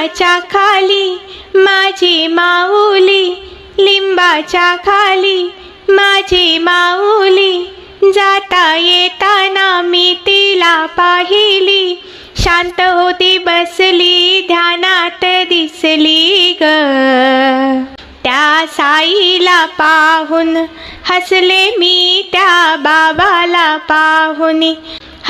लिंबाच्या खाली माझी माऊली लिंबाच्या खाली माझी माऊली. जाता येताना मी तिला पाहिली. शांत होती बसली ध्यानात दिसली ग. त्या साईला पाहून हसले मी त्या बाबाला पाहुनी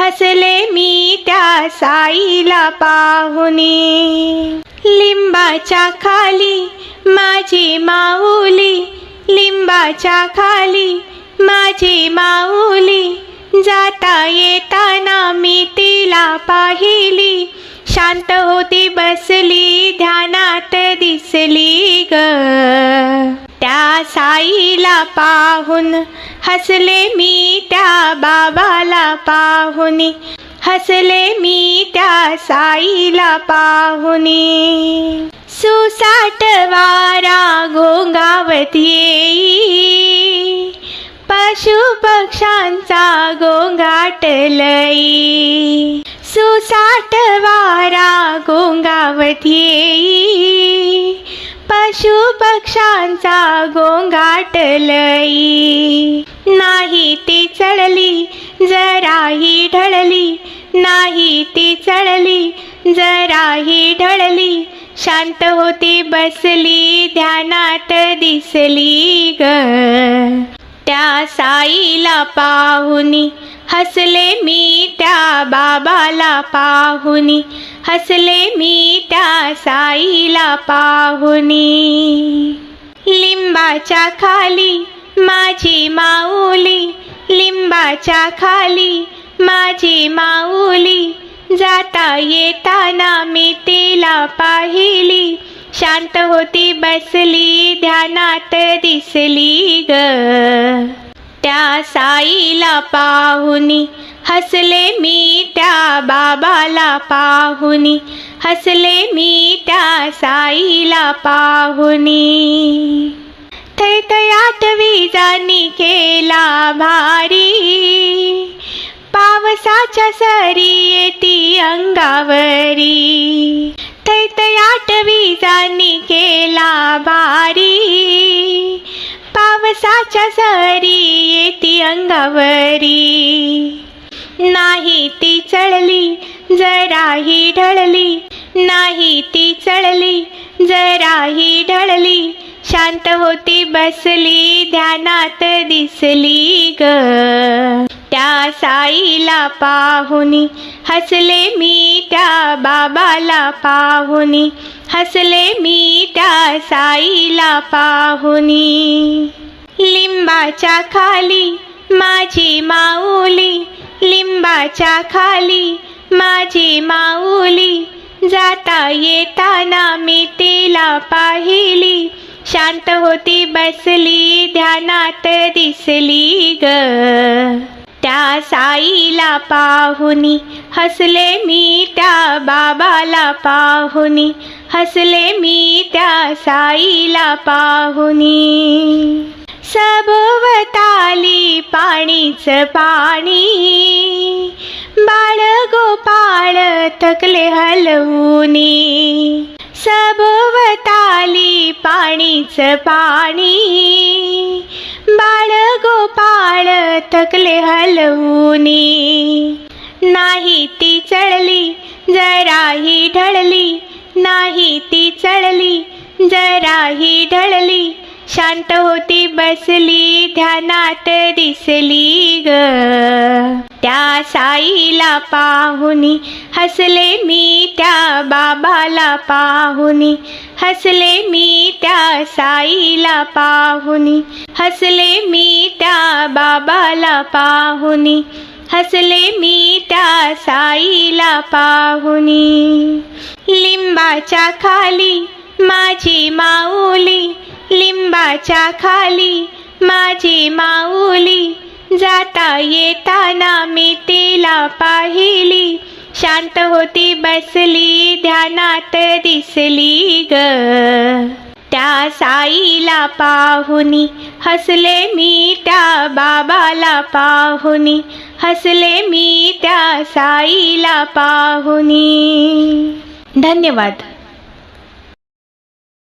हसले मी त्या साईला पाहुनी लिंबाच्या खाली माझी माऊली लिंबाच्या खाली माझी माऊली. जाता येताना मी तिला पाहिली. शांत होती बसली ध्यानात दिसली ग. त्या साईला पाहून हसले मी त्या बाबाला पाहुनी हसले मी त्या साईला पाहुनी सुसाट वारा गोंगावत येई. पशु गोंगाट लई. सुसाट वारा गोंगावत येई. पशु पक्षांचा गोंगाट लई नाही ती चढली जराही ढळली. नाही ती चढली जराही ढळली. शांत होती बसली ध्यानात दिसली ग. त्या साईला पाहुनी हसले मी त्या बाबाला पाहुनी. हसले मी त्या साईला पाहुनी. लिंबाच्या खाली माझी माऊली. लिंबाच्या खाली माझी माऊली. जाता येताना मी तिला पाहिली. शांत होती बसली ध्यानात दिसली ग. त्या साईला पाहुनी हसले मी त्या बाबाला पाहुनी हसले मी त्या साईला पाहुनी. थैथयात विजानी केला भारी पावसाच्या सरी येती अंगावरी. थैथयाट विजानी केला भारी पावसाच्या सरी ती अंगावरी. नाही ती चढली जराही ढळली. नाही ती चढली जराही ढळली. शांत होती बसली ध्यानात दिसली ग. त्या साईला पाहुनी हसले मी त्या बाबाला पाहुनी. हसले मी त्या साईला पाहुनी. लिंबाच्या खाली माझी माऊली लिंबाच्या खाली माझी माऊली. जाता येताना मी तिला पाहिली. शांत होती बसली ध्यानात दिसली ग. त्या साईला पाहुनी हसले मी त्या बाबाला पाहुनी. हसले मी त्या साईला पाहुनी. सभोवताली पाणीच पाणी. बाळ गोपाळ थकले हलवूनी. सभोवताली पाणीच पाणी. बाळ गोपाळ थकले हलवूनी. नाही ती चढली जराही ढळली. नाही ती चढली जराही ढळली. शांत होती बसली ध्यानात दिसली ग. त्या साईला पाहुनी हसले मी त्या बाबाला पाहुनी. हसले मी त्या साईला पाहुनी. हसले मी त्या बाबाला पाहुनी. हसले मी त्या साईला पाहुनी. लिंबाच्या खाली माझी माऊली लिंबाच्या खाली माझी माऊली जाता येताना मी तिला पाहिली. शांत होती बसली ध्यानात दिसली ग. त्या साईला पाहुनी हसले मी त्या बाबाला पाहुनी हसले मी त्या साईला पाहुनी. धन्यवाद.